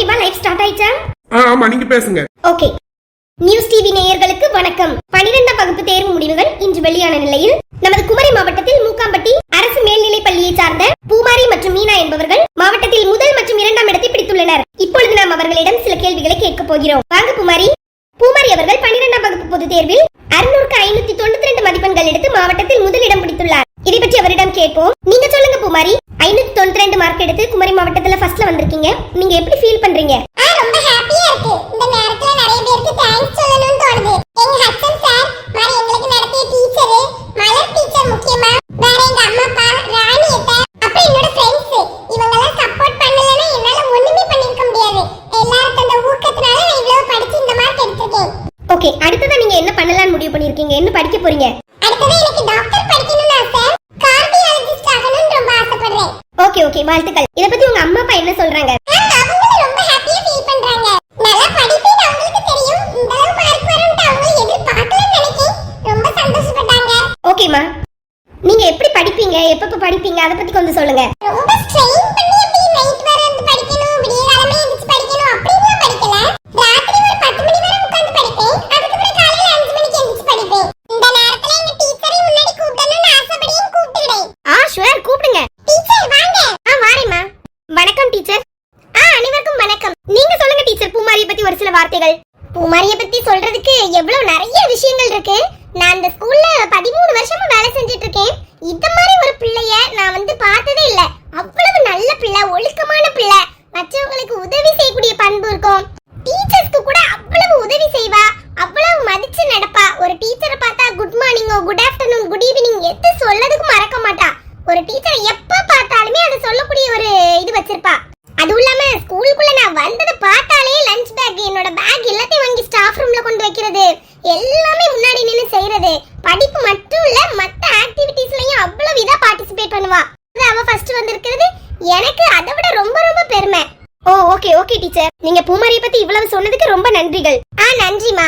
ஓகேவா? Life start ஆயிடுச்சா? ஆ ஆமா நீங்க பேசுங்க. ஓகே. நியூஸ் டிவி நேயர்களுக்கு வணக்கம். பனிரெண்டாம் வகுப்பு தேர்வு முடிவுகள் இன்று வெளியான நிலையில். நமது குமரி மாவட்டத்தில் மூக்காம்பட்டி அரசு மேல்நிலைப் பள்ளியை சார்ந்த பூமாரி மற்றும் மீனா என்பவர்கள் மாவட்டத்தில் முதல் மற்றும் இரண்டாம் இடத்தை பிடித்துள்ளனர். இப்பொழுது நாம் அவர்களிடம் சில கேள்விகளை கேட்கப் போகிறோம். வாங்க பூமாரி. பூமாரி அவர்கள் பனிரெண்டாம் வகுப்பு பொதுத் தேர்வில் அறுநூறுக்கு ஐநூத்தி தொண்ணூத்தி ரெண்டு மதிப்பெண்கள் எடுத்து மாவட்டத்தில் முதலிடம் பிடித்துள்ளார். இதை பற்றி அவரிடம் கேட்போம். நீங்க சொல்லுங்க பூமாரி. ஐநூத்தி தொண்ணூத்தி ரெண்டு மார்க் எடுத்து குமரி மாவட்டத்துல ஃபர்ஸ்ட்ல வந்திருக்கீங்க. நீங்க எப்படி ஃபீல் பண்றீங்க? ரொம்ப ஹாப்பியா இருக்கு. இந்த நேரத்துல நிறைய பேருக்கு தேங்க்ஸ் சொல்லணும்னு தோணுது எங்க ஹட்சன் சார் மாதிரி எங்களுக்கு நடத்திய டீச்சர் மலர் டீச்சர் முக்கியமா வேற எங்க அம்மா அப்பா ராணி அத்தை அப்புறம் என்னோட ஃப்ரெண்ட்ஸ் இவங்க எல்லாம் சப்போர்ட் பண்ணலன்னா என்னால ஒண்ணுமே பண்ணிருக்க முடியாது எல்லாரும் தந்த ஊக்கத்தினால நான் இவ்வளவு படிச்சு இந்த மார்க் எடுத்திருக்கேன் ஓகே அடுத்ததா நீங்க என்ன பண்ணலாம்னு முடிவு பண்ணிருக்கீங்க என்ன படிக்க போறீங்க அடுத்தது எனக்கு டாக்டர் படிக்கணும்னு ஆசை கார்டியாலஜிஸ்ட் ஆகணும்னு ரொம்ப ஆசைப்படுறேன் ஓகே ஓகே வாழ்த்துக்கள் இத பத்தி உங்க அம்மா அப்பா என்ன சொல்றாங்க ஆனா அவங்களும் ரொம்ப ஹாப்பியா ஃபீல் பண்றாங்க நல்லா படிப்பேன்னு அவங்களுக்கு தெரியும் இந்த அளவு மார்க் வரும்னு அவங்களும் எதிர்பார்க்கலன்னு நினைக்கிறேன் ரொம்ப சந்தோஷப்பட்டாங்க ஓகேம்மா நீங்க எப்படி படிப்பீங்க? எப்பப்ப படிப்பீங்க? அதை பத்தி கொஞ்சம் சொல்லுங்க. ரொம்ப ஸ்ட்ரெயின் பண்ணி அப்படி நைட் வரை இருந்து படிக்கணும் விடிய காலமே எந்திரிச்சு படிக்கணும் அப்படின்லாம் படிக்கல ராத்திரி ஒரு பத்து மணி வரை உட்கார்ந்து படிப்பேன் அதுக்கப்புறம் காலையில அஞ்சு மணிக்கு எந்திரிச்சு படிப்பேன் இந்த நேரத்துல எங்க டீச்சரை முன்னாடி கூப்பிடணும்னு ஆசைப்படியும் கூப்பிட்டுக்கிறேன் ஆ ஷுவர் கூப்பிடுங்க டீச்சர் வாங்க ஆ வாரேம்மா வணக்கம் டீச்சர் ஆ அனைவருக்கும் வணக்கம் நீங்க சொல்லுங்க டீச்சர் பூமாரியை பத்தி ஒரு சில வார்த்தைகள் பூமாரியை பத்தி சொல்றதுக்கு எவ்வளவு நிறைய விஷயங்கள் இருக்கு நான் இந்த ஸ்கூல்ல பதிமூணு வருஷமா வேலை செஞ்சுட்டு இருக்கேன் இந்த மாதிரி ஒரு பிள்ளைய நான் வந்து பார்த்ததே இல்ல அவ்வளவு நல்ல பிள்ளை ஒழுக்கமான பிள்ளை மற்றவங்களுக்கு உதவி செய்யக்கூடிய பண்பு இருக்கும் டீச்சர்ஸ்க்கு கூட அவ்வளவு உதவி செய்வா அவ்வளவு மதிச்சு நடப்பா ஒரு டீச்சரை பார்த்தா குட் மார்னிங்கோ குட் ஆஃப்டர்நூன் குட் ஈவினிங் எது சொல்லதுக்கும் மறக்க மாட்டா ஒரு டீச்சரை எப்ப பார்த்தாலுமே அதை சொல்லக்கூடிய ஒரு இது வச்சிருப்பா அதுவும் இல்லாம ஸ்கூலுக்குள்ள நான் வந்ததை பார்த்தாலே லஞ்ச் பேக் என்னோட பேக் எல்லாத்தையும் வாங்கி ஸ்டாஃப் ரூம்ல கொண்டு வைக்கிறது எல்லாமே முன்னாடி நின்னு செய்யறது படிப்பு மட்டும் இல்ல மத்த ஆக்டிவிட்டீஸ்லயும் அவ்வளவு இதா பார்ட்டிசிபேட் பண்ணுவா. அது அவ ஃபர்ஸ்ட் வந்திருக்கிறது. எனக்கு அதை விட ரொம்ப ரொம்ப பெருமை. ஓ ஓகே ஓகே டீச்சர் நீங்க பூமாரியை பத்தி இவ்வளவு சொன்னதுக்கு ரொம்ப நன்றிகள். ஆ நன்றிமா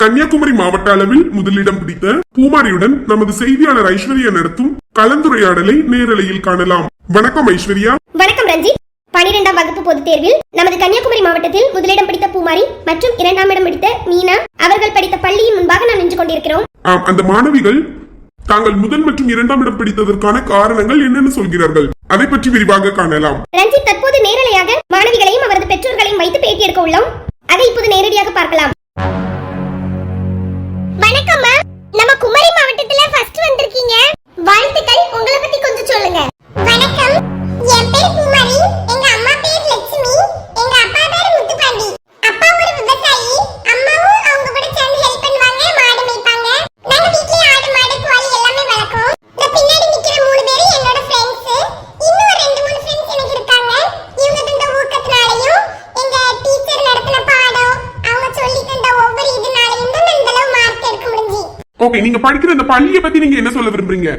கன்னியாகுமரி மாவட்ட அளவில் முதலிடம் பிடித்த பூமாரியுடன் நமது செய்தியாளர் ஐஸ்வர்யா நடத்தும் கலந்துரையாடலை நேரலையில் காணலாம். வணக்கம் ஐஸ்வர்யா. வணக்கம் ரஞ்சித். பனிரெண்டாம் வகுப்பு பொதுத் தேர்வில் நமது கன்னியாகுமரி மாவட்டத்தில் முதலிடம் பிடித்த பூமாரி மற்றும் இரண்டாம் இடம் பிடித்த மீனா அவர்கள் படித்த பள்ளியின் நின்று கொண்டிருக்கிறோம் ஆம் அந்த மாணவிகள் தாங்கள் முதல் மற்றும் இரண்டாம் இடம் பிடித்ததற்கான காரணங்கள் என்னென்னு சொல்கிறார்கள். அதை பற்றி விரிவாக காணலாம். ரஞ்சித் தற்போது நேரலையாக மாணவிகளையும் அவரது பெற்றோர்களையும் வைத்து பேட்டி எடுக்க உள்ளோம். அதை இப்போது நேரடியாக பார்க்கலாம். வணக்கம்மா நம்ம குமரி மாவட்டத்துல ஃபர்ஸ்ட் வந்திருக்கீங்க. வாழ்த்துக்கள். உங்களை பத்தி கொஞ்சம் சொல்லுங்க. வணக்கம். நீங்க படிக்கிற இந்த பள்ளியை பத்தி நீங்க என்ன சொல்ல விரும்புறீங்க?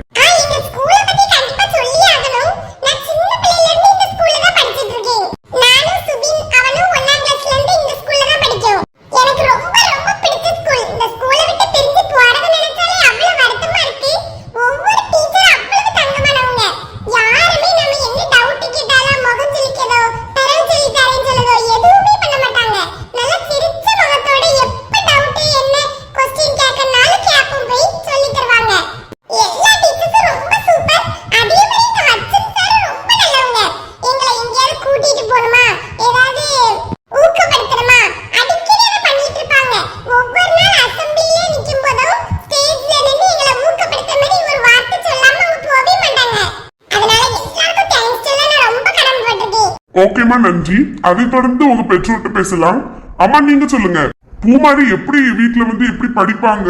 கடமைப்பட்டிருக்கேன் ஓகேமா நன்றி. அதை தொடர்ந்து உங்க பெற்றோர்கிட்ட பேசலாம். அம்மா நீங்க சொல்லுங்க. பூமாரி எப்படி வீட்ல வந்து எப்படி படிப்பாங்க?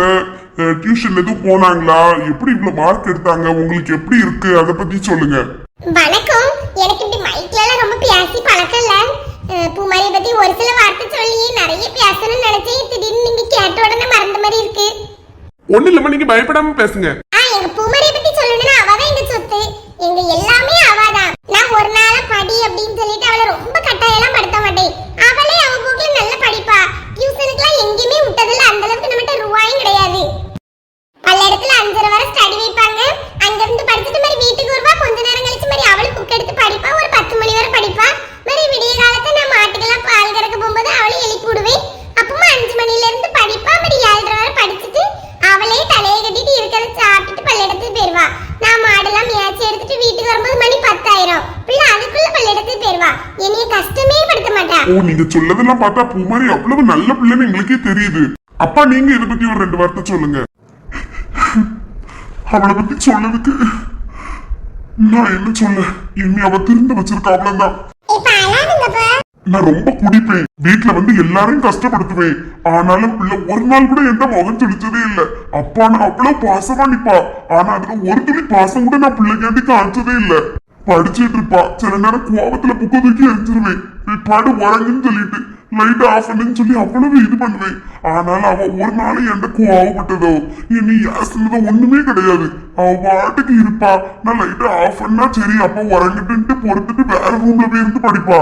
டியூஷன் எதுவும் போனாங்களா? எப்படி இவ்வளவு மார்க் எடுத்தாங்க? உங்களுக்கு எப்படி இருக்கு? அதை பத்தி சொல்லுங்க. வணக்கம். எனக்கு இப்படி மைக்ல எல்லாம் ரொம்ப பேசி பழக்கம் இல்ல. பூமாரியை பத்தி ஒரு சில வார்த்தை சொல்லி நிறைய பேசணும்னு நினைச்சேன். திடீர்னு நீங்க கேட்ட உடனே மறந்த மாதிரி இருக்கு. ஒண்ணு இல்லம்மா நீங்க பயப்படாம பேசுங்க ஆ எங்க பூமாரியை பத்தி சொல்லணும்னா அவ தான் எங்க சொத்து எங்க எல்லாமே அவ தான் நான் ஒரு நாள படி அப்படின்னு சொல்லிட்டு அவளை ரொம்ப கட்டாயெல்லாம் படுத்த மாட்டேன் அவளே அவ போக்குல நல்ல படிப்பா டியூஷனுக்குலாம் எங்கேயுமே விட்டதில்ல அந்த அளவுக்கு நம்மகிட்ட ரூபாயும் கிடையாது பல இடத்துல அஞ்சரை வரை ஸ்டடி வைப்பாங்க அங்க இருந்து படிச்சுட்டு மாதிரி வீட்டுக்கு வருவா கொஞ்ச நேரம் கழிச்சு மாதிரி அவளும் புக் எடுத்து படிப்பா ஒரு பத்து மணி வரை படிப்பா மாதிரி விடிய காலத்துல போயிட்டு வரும்போது மணி பத்தாயிரம் பிள்ளை அதுக்குள்ள பள்ளியிடத்துக்கு போயிருவா என்னைய கஷ்டமே படுத்த மாட்டா ஓ நீங்க சொல்லதெல்லாம் பார்த்தா பூமாரி அவ்வளவு நல்ல பிள்ளைன்னு எங்களுக்கே தெரியுது. அப்பா நீங்க இதை பத்தி ஒரு ரெண்டு வார்த்தை சொல்லுங்க. அவளை பத்தி சொல்லதுக்கு நான் என்ன சொல்ல? என்னை அவ திருந்த வச்சிருக்கா அவ்வளவுதான். நான் ரொம்ப குடிப்பேன். வீட்டுல வந்து எல்லாரையும் கஷ்டப்படுத்துவேன். ஆனாலும் பிள்ளை ஒரு நாள் கூட எந்த முகம் தெளிச்சதே இல்ல. அப்பா நான் அவ்வளவு பாசமா நிப்பா. ஆனா அதுல ஒரு துளி பாசம் கூட நான் பிள்ளைக்காண்டி காமிச்சதே இல்ல. படிச்சிட்டு இருப்பா சில நேரம் கோபத்துல புக்க தூக்கி எரிஞ்சிருவேன். நீ பாடு உறங்குன்னு சொல்லிட்டு லைட் ஆஃப் பண்ணுன்னு சொல்லி அவ்வளவு இது பண்ணுவேன். ஆனால் அவ ஒரு நாளும் என்கிட்ட கோவப்பட்டதோ என்னை யாசினதோ ஒண்ணுமே கிடையாது. அவ பாட்டுக்கு இருப்பா. நான் லைட் ஆஃப் பண்ணா சரி அப்ப உறங்கிட்டு பொறுத்துட்டு வேற ரூம்ல போய் இருந்து படிப்பா.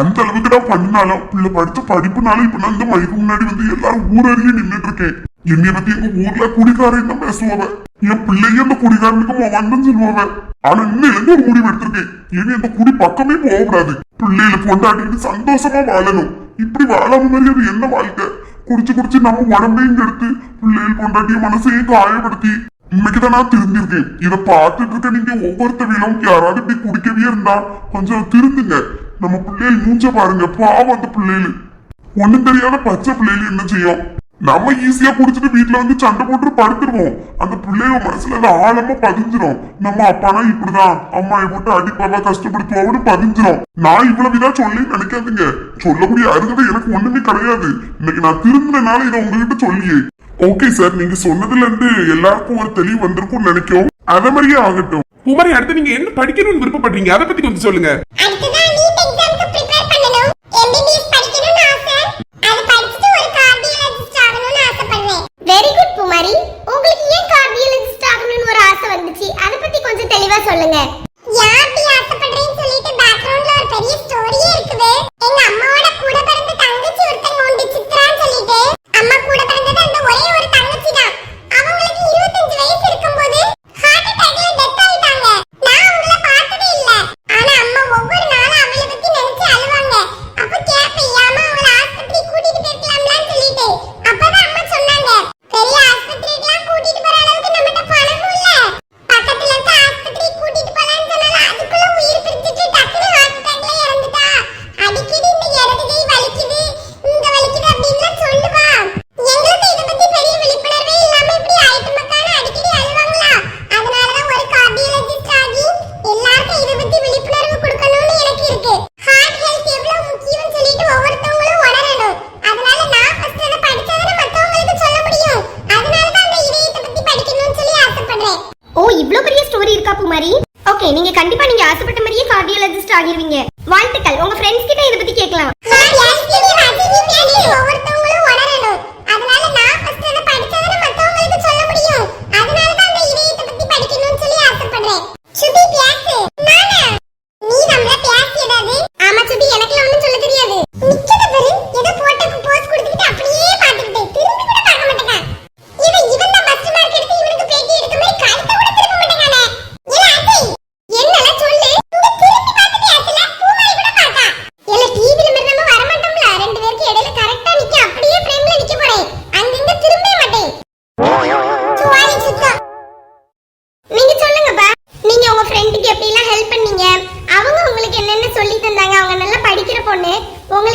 அந்த அளவுக்கு நான் பண்ணினாலும் பிள்ளை படிச்ச படிப்புனால இப்ப நான் இந்த மைக்கு முன்னாடி வந்து எல்லாரும் ஊரறிய நின்னுட்டு இருக்கேன். என்னைய பத்தி எங்க ஊர்ல குடிகாரன் தான் பேசுவாங்க என் பிள்ளைய அந்த குடிகாரனுக்கு வந்தன்னு சொல்லுவாங்க. ஆனா இன்னும் எனக்கு ஒரு முடிவு எடுத்திருக்கேன் இனி அந்த குடி பக்கமே போகக்கூடாது. பிள்ளையில கொண்டாடிட்டு சந்தோஷமா வாழணும். இப்படி வாழாம மாதிரி அது என்ன வாழ்க்கை? குடிச்சு குடிச்சு நம்ம உடம்பையும் கெடுத்து பிள்ளைகள் கொண்டாடிய மனசையும் காயப்படுத்தி. இன்னைக்குதான் நான் திருந்திருக்கேன் இதை பார்த்துட்டு இருக்க நீங்க ஒவ்வொருத்தவையும் யாராவது இப்படி குடிக்கவே இருந்தா கொஞ்சம் திருந்துங்க. நம்ம பிள்ளைகள் மூஞ்ச பாருங்க. பாவம் அந்த பிள்ளைகள். ஒண்ணும் தெரியாத பச்சை பிள்ளைகள் என்ன செய்யும்? நம்ம ஈஸியா குடிச்சிட்டு வீட்டுல வந்து சண்டை போட்டு படுத்துருவோம். அந்த பிள்ளைய மனசுல அது ஆழமா பதிஞ்சிரும். நம்ம அப்பானா இப்படிதான். அம்மாயை போட்டு அடிப்பாவா கஷ்டப்படுத்துவான்னு பதிஞ்சிரும். நான் இவ்வளவு இதா சொல்லி நினைக்காதீங்க. சொல்லக்கூடிய அருகதை எனக்கு ஒண்ணுமே கிடையாது. இன்னைக்கு நான் திரும்பினால இதை உங்ககிட்ட சொல்லியே. ஓகே சார் நீங்க சொன்னதுல இருந்து எல்லாருக்கும் ஒரு தெளிவு வந்திருக்கும் நினைக்கும் அத மாதிரியே ஆகட்டும். குமரி அடுத்து நீங்க என்ன படிக்கணும்னு விருப்பப்படுறீங்க? அதை பத்தி கொஞ்சம் சொல்லுங்க.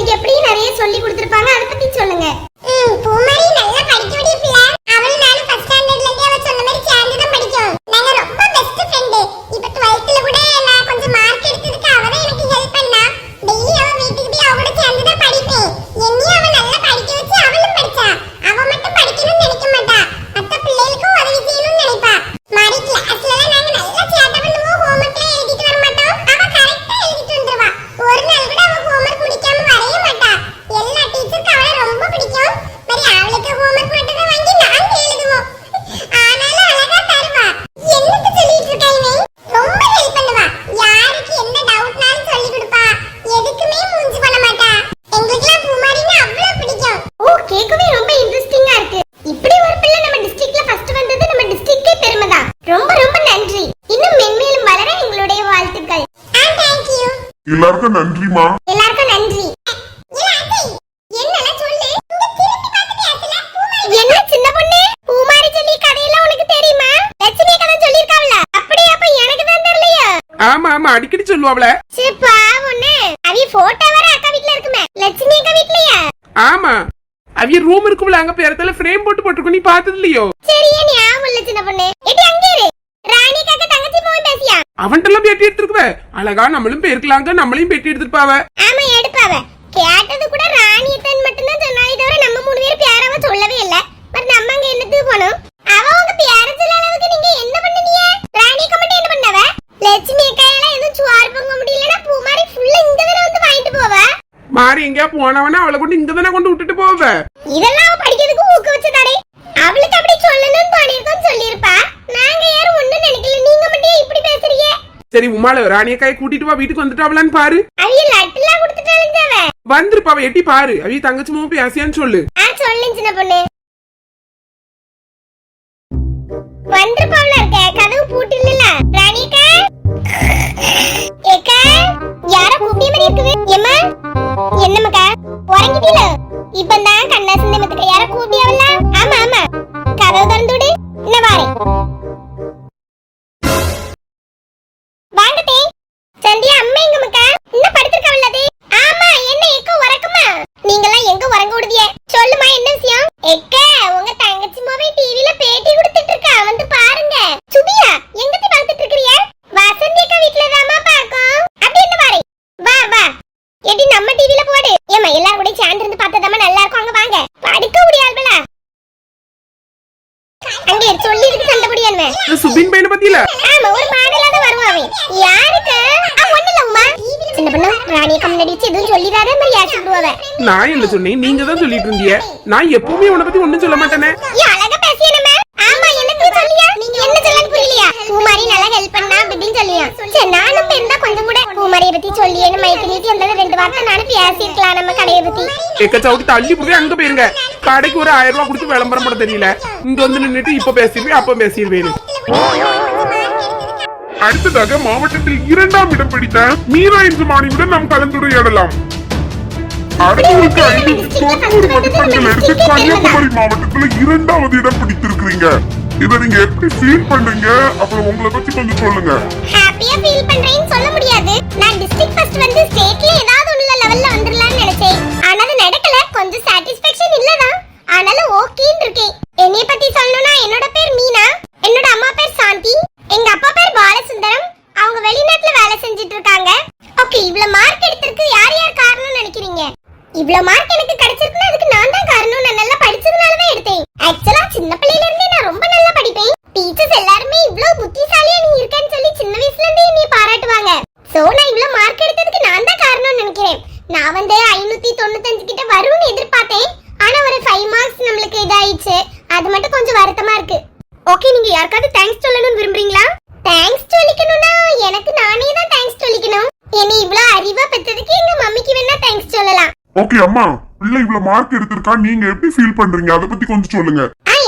உங்களுக்கு எப்படி நிறைய சொல்லி கொடுத்துருப்பாங்க அதை பத்தி சொல்லுங்க. பூமாரி நல்லா படிக்கக்கூடிய பிள்ளை அவளும் நானும் ஃபர்ஸ்ட் ஸ்டாண்டர்ட்ல இருந்தே அவ சொன்ன மாதிரி சேர்ந்து தான் படிக்கும் நாங்க ரொம்ப பெஸ்ட் ஃப்ரெண்ட் இப்ப 12th கூட நான் கொஞ்சம் மார்க் எடுத்ததுக்கு அவ தான் எனக்கு ஹெல்ப் பண்ணா டெய்லி அவ வீட்டுக்கு போய் அவ கூட சேர்ந்து தான் படிப்பேன் என்னையும் அவ நல்லா படிக்க வச்சு அவளும் படிச்சா அவ மட்டும் படிக்கணும்னு நினைக்க மாட்டா மத்த பிள்ளைகளுக்கும் உதவி செய்யணும்னு நினைப்பா மாடி கிளாஸ்ல எல்லாம் நாங்க நல்லா சேட்டை பண்ணுவோம் ஹோம்ஒர்க்ல எழுதிட்டு வர மாட்டோம் அவ கரெக்டா எழுதிட்டு வந்துருவா ஒரு நாள் கூட அவ ஹோம்ஒர்க் முடிக்காம வரவே மாட்டா எல்லா டீச்சருக்கு அவளை ரொம்ப பிடிக்கும் மாதிரி அவளுக்கு ஹோம்ஒர்க் மட்டும் தான் வாங்கி நாங்க எழுதுவோம் ஆனாலும் அழகா தருவா என்னத்த சொல்லிட்டு இருக்கா இவன் ரொம்ப ஹெல்ப் பண்ணுவா யாருக்கு எந்த டவுட்னாலும் சொல்லி கொடுப்பா எதுக்குமே மூஞ்சி பண்ண மாட்டா எங்களுக்குலாம் பூமாரின்னு அவ்வளவு பிடிக்கும் ஓ கேட்கவே ரொம்ப இன்ட்ரெஸ்டிங்கா இருக்கு இப்படி ஒரு பிள்ளை நம்ம டிஸ்ட்ரிக்ட்ல ஃபர்ஸ்ட் வந்தது நம்ம டிஸ்ட்ரிக்டே பெருமைதான் ரொம்ப ரொம்ப நன்றி இன்னும் மென்மேலும் வளர எங்களுடைய வாழ்த்துக்கள் ஆ தேங்க் யூ எல்லாருக்கும் நன்றிமா எல்லாருக்கும் நன்றி என்னல சொல்லு இங்க திரும்பி பார்த்துட்டு ஆச்சுல பூமாரி என்ன சின்ன பொண்ணு பூமாரி சொல்லி கதையெல்லாம் உனக்கு தெரியுமா லட்சுமி கதை சொல்லிருக்காவல அப்படியே அப்ப எனக்கு தான் தெரியலையா ஆ ஆமா ஆமா அடிக்கடி சொல்லுவாப்ல? சே பாவம்னு அவி போட்டோ வர அக்கா வீட்ல இருக்குமே. லட்சுமி அக்கா வீட்லயா? ஆமா. அவிய ரூம் இருக்கும்ல அங்க பேரத்துல ஃப்ரேம் போட்டு போட்டிருக்கோம் நீ பார்த்தது இல்லையோ? சரியா ஞாபகம் இல்ல சின்ன பொண்ணு? எடி அங்கே இரு. ராணி காக்க தங்கச்சி மோகன் பேசியா? அவன்கிட்ட பேட்டி எடுத்துருக்குவ. அழகா நம்மளும் போயிருக்கலாங்க நம்மளையும் பேட்டி எடுத்துருப்பாவ ஆமா எடுப்பாவ கேட்டது கூட ராணியத்தன் மட்டும்தான் சொன்னாலே தவிர நம்ம மூணு பேர் பேராவ சொல்லவே இல்ல பட் நம்ம அங்க என்னத்துக்கு போனோம் அவ உங்க பேர சொல்ல அளவுக்கு நீங்க என்ன பண்ணுனீங்க ராணிக்கு மட்டும் என்ன பண்ணவ லட்சுமி அக்காயெல்லாம் எதுவும் சுவார் பொங்க முடியலன்னா பூ மாதிரி ஃபுல்லா இங்க தானே வந்து வாங்கிட்டு போவ மாறி எங்கேயா போனவனா அவளை கொண்டு இங்க தானே கொண்டு விட்டுட்டு போவ? இதெல்லாம் அவ படிக்கிறதுக்கு ஊக்க வச்சதாடே. அவளுக்கு அப்படி சொல்லணும்னு தோணிருக்கோம் சொல்லிருப்பா நாங்க யாரும் ஒண்ணும் நினைக்கல. நீங்க மட்டும் இப்படி பேசுறீங்க? சரி உமால ராணியக்காயை கூட்டிட்டு வா வீட்டுக்கு வந்துட்டாவலான்னு பாரு. அவிய லட்டுலாம் கொடுத்துட்டாளுங்க அவ. வந்திருப்பாவ எட்டி பாரு. அவிய தங்கச்சி மாவும் பேசியான்னு சொல்லு. ஆ சொல்லுங்க சின்ன பொண்ணு. வந்திருப்பாவுல இருக்க கதவு பூட்டு இல்லல ராணிக்கா ஏக்கா யார கூப்பிய மாதிரி இருக்குது. என்னம்மாக்கா உறங்கிட்டீல? இப்பதான் கண்ணா சிந்தமத்துக்கு யார கூப்பியாவல்ல ஆமா ஆமா. கதவு திறந்து விடு. என்ன வாரேன் வாங்கட்டே சந்தியா அம்மா எங்க மக்கா இன்னும் படுத்திருக்கவல்ல அது ஆமா என்ன எக்க உறக்கமா நீங்கலாம் எங்க உறங்க விடுதிய சொல்லுமா என்ன விஷயம் எக்க உங்க தங்கச்சி மாவே டிவில பேட்டி கொடுத்துட்டு இருக்கா வந்து பாருங்க சுபியா எங்கத்தி பார்த்துட்டு இருக்கறிய வசந்தி அக்கா வீட்ல தாமா பாக்கும் அப்படி என்ன பாரு வா வா எடி நம்ம டிவில போடு ஏமா எல்லாரும் கூட சேர்ந்து இருந்து பார்த்ததாமா நல்லா இருக்கும் அங்க வாங்க படுக்க முடியாதுல அங்கே சொல்லி இருக்கு சண்டை முடியாதுவே இந்த சுபின் பையனை பத்தியில ஆமா ஒரு மாடலா தான் வருவான் அவன் யாருக்கு ஆ, ஒண்ணும் இல்ல உமா சின்ன பொண்ணு ராணிய வச்சு எதுவும் சொல்லிடாத மாதிரி யாச்சு விடுவாவ நான் என்ன சொன்னேன்? நீங்க தான் சொல்லிட்டு இருந்தீங்க நான் எப்பவுமே உன்னை பத்தி ஒண்ணும் சொல்ல மாட்டேனே. ஏ அழகா பேசிய நம்ம ஆமா எனக்கு சொல்லியா? நீங்க என்ன சொல்லன்னு புரியலையா? பூமாரி நல்லா ஹெல்ப் பண்ணா அப்படின்னு சொல்லியா? சரி நானும் இப்ப இருந்தா கொஞ்சம் கூட பூமாரியை பத்தி சொல்லியேன்னு மைக்கு நீட்டி அந்த ரெண்டு வார்த்தை நானும் பேசியிருக்கலாம் நம்ம கடையை பத்தி. எக்க சவுட்டி தள்ளி போய் அங்க போயிருங்க. கடைக்கு ஒரு ஆயிரம் ரூபாய் கொடுத்து விளம்பரம் போட தெரியல. இங்க வந்து நின்னுட்டு இப்ப பேசிடுவேன் அப்ப பேசிடுவேன் அடுத்ததாக மாவட்டத்தில் இரண்டாம் இடம் பிடித்த மீரா என்ற மாணவியுடன் நாம் கலந்துரையாடலாம். அடுத்தவருக்கு ஐநூத்தி தொண்ணூறு மதிப்பெண்கள் எடுத்து கன்னியாகுமரி மாவட்டத்துல இரண்டாவது இடம் பிடித்திருக்கிறீங்க. இதை நீங்க எப்படி ஃபீல் பண்றீங்க? அப்புறம் உங்களை பத்தி கொஞ்சம் சொல்லுங்க. ஹாப்பியா ஃபீல் பண்றேன்னு சொல்ல முடியாது. நான் டிஸ்ட்ரிக்ட் ஃபர்ஸ்ட் வந்து ஸ்டேட்ல ஏதாவது ஒண்ணுல லெவல்ல வந்துடலாம்னு நினைச்சேன். ஆனா அது நடக்கல. கொஞ்சம் சாட்டிஸ்ஃபேக்ஷன் இல்லதான். ஆனாலும் ஓகேன்னு இருக்கேன். என்னைய பத்தி சொல்லணும்னா என்னோட பேர் மீனா. என்னோட அம்மா பேர் சாந்தி. எங்க அப்பா பேர் பாலசுந்தரம். அவங்க வெளிநாட்டுல வேலை செஞ்சுட்டு இருக்காங்க. ஓகே இவ்வளவு மார்க் எடுத்திருக்கு யார் யார் காரணம்னு நினைக்கிறீங்க? இவ்வளவு மார்க் எனக்கு கிடைச்சிருக்குன்னா அதுக்கு நான் தான் காரணம் நான் நல்லா படிச்சதுனால தான் எடுத்தேன் ஆக்சுவலா சின்ன பிள்ளையில இருந்தே நான் ரொம்ப நல்லா படிப்பேன் டீச்சர்ஸ் எல்லாருமே இவ்ளோ புத்திசாலியா நீ இருக்கேன்னு சொல்லி சின்ன வயசுல இருந்தே நீ பாராட்டுவாங்க சோ நான் இவ்ளோ மார்க் எடுத்ததுக்கு நான் தான் காரணம்னு நினைக்கிறேன் நான் வந்து ஐநூத்தி தொண்ணூத்தஞ்சு கிட்ட வரும்னு எதிர்பார்த்தேன் ஆனா ஒரு ஃபைவ் மார்க்ஸ் நம்மளுக்கு இதாயிடுச்சு அது மட்டும் கொஞ்சம் வருத்தமா இருக்கு ஓகே நீங்க யாருக்காவது தேங்க்ஸ் சொல்லணும்னு விரும்புறீங்களா தேங்க்ஸ் சொல்லிக்கணும்னா எனக்கு நானே தான் தேங்க்ஸ் சொல்லிக்கணும் என்னை இவ்ளோ அறிவா பெற்றதுக்கு எங்க மம்மிக்கு வேணா தேங்க்ஸ் சொல்லலாம் ஓகே அம்மா. பிள்ளை இவ்வளவு மார்க் எடுத்திருக்கா? நீங்க எப்படி ஃபீல் பண்றீங்க? அதை பத்தி கொஞ்சம் சொல்லுங்க.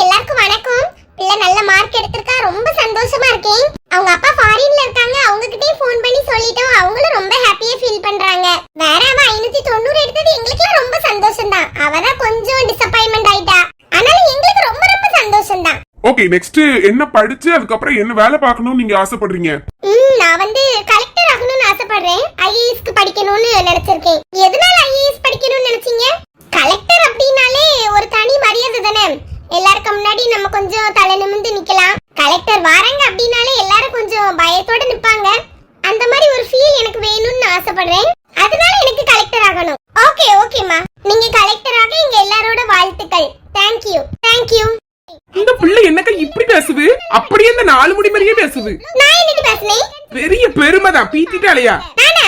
எல்லாருக்கும் வணக்கம். பிள்ளை நல்ல மார்க் எடுத்திருக்கா? ரொம்ப சந்தோஷமா இருக்கேன். அவங்க அப்பா ஃபாரின்ல இருக்காங்க. அவங்க கிட்டயும் ஃபோன் பண்ணி சொல்லிட்டோம். அவங்களும் ரொம்ப ஹாப்பியா ஃபீல் பண்றாங்க. வேற அவ ஐநூத்தி தொண்ணூறு எடுத்தது எங்களுக்குலாம் ரொம்ப சந்தோஷம் தான் அவ தான் கொஞ்சம் டிசப்பாயின்மெண்ட் ஆயிட்டா. ஆனாலும் எங்களுக்கு ரொம்ப ரொம்ப சந்தோஷம் தான் ஓகே நெக்ஸ்ட் என்ன படிச்சு அதுக்கப்புறம் என்ன வேலை பார்க்கணும்னு நீங்க ஆசைப்படுறீங்க? நான் வந்து கலெக்டர் ஆகணும்னு ஆசைப்படுறேன் ஐஏஎஸ்க்கு படிக்கணும்னு நினைச்சிருக்கேன் எதனால ஐஏஎஸ் படிக்கணும்னு நினைச்சீங்க கலெக்டர் அப்படின்னாலே ஒரு தனி மரியாதை தானே எல்லாருக்கும் முன்னாடி நம்ம கொஞ்சம் தலை நிமிர்ந்து நிக்கலாம் கலெக்டர் வராங்க அப்படின்னாலே எல்லாரும் கொஞ்சம் பயத்தோட நிப்பாங்க அந்த மாதிரி ஒரு ஃபீல் எனக்கு வேணும்னு ஆசைப்படுறேன் அதனால எனக்கு கலெக்டர் ஆகணும் ஓகே ஓகேம்மா நீங்க கலெக்டர் ஆக எங்க எல்லாரோட வாழ்த்துக்கள் தேங்க்யூ தேங்க்யூ இந்த பிள்ளை என்னக்கா இப்படி பேசுது அப்படியே இந்த நாலு முடி மாதிரியே பேசுது நான் என்னடி பேசுனேன் பெரிய பெருமை நானா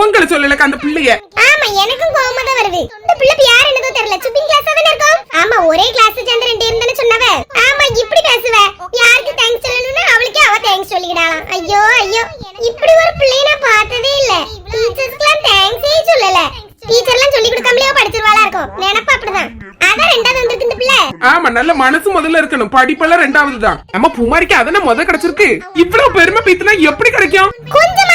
உங்களை சொல்லலக்கா அந்த பிள்ளைய. ஆமா எனக்கும் கோவமா தான் வருது. இந்த பிள்ளை யார் என்னதோ தெரியல. சுப்பிங் கிளாஸ் தானே இருக்கும்? ஆமா ஒரே கிளாஸ் சேர்ந்து ரெண்டு இருந்தேன்னு சொன்னவ? ஆமா இப்படி பேசுவ. யாருக்கு தேங்க்ஸ் சொல்லணும்னா அவளுக்கே அவ தேங்க்ஸ் சொல்லிக்கிடாலாம் ஐயோ ஐயோ. இப்படி ஒரு பிள்ளைய நான் பார்த்ததே இல்ல. டீச்சர்ஸ்க்குலாம் தேங்க்ஸே சொல்லல. டீச்சர்லாம் சொல்லி கொடுக்காமலே படிச்சிருவாளா இருக்கும். நினைப்பா அப்படிதான். அதான் ரெண்டாவது வந்திருக்கு இந்த பிள்ளை. ஆமா நல்ல மனசு முதல்ல இருக்கணும். படிப்பெல்லாம் ரெண்டாவது தான் நம்ம பூமாரிக்கு அதானே முத கிடைச்சிருக்கு? இவ்வளவு பெருமை பீத்துனா எப்படி கிடைக்கும்? கொஞ்சம்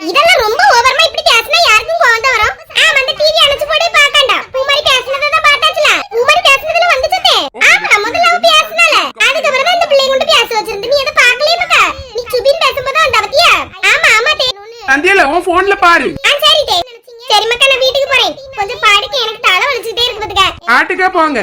இதெல்லாம் ரொம்ப ஓவரமா இப்படி பேசினா யாருக்கும் கோவம் வரும். ஆ வந்து டிவி அணைச்சு போடு பார்க்கண்டா பூமாரி பேசினதை தான் பார்த்தாச்சுல. பூமாரி பேசினதுல வந்துச்சதே ஆமா முதல்ல அவ பேசினால. அதுக்கு அப்புறம் அந்த பிள்ளைய கொண்டு பேச வச்சிருந்து நீ எதை பார்க்கலையே பாக்க நீ சுபின் பேசும்போது அந்த பத்தியா? ஆமா ஆமா டே சந்தியல உன் போன்ல பாரு. ஆ சரி டே சரி மக்கா நான் வீட்டுக்கு போறேன். கொஞ்சம் பாடுக்கு எனக்கு தலை வலிச்சிட்டே இருக்கு பாத்துக்க. ஆட்டுக்கா போங்க.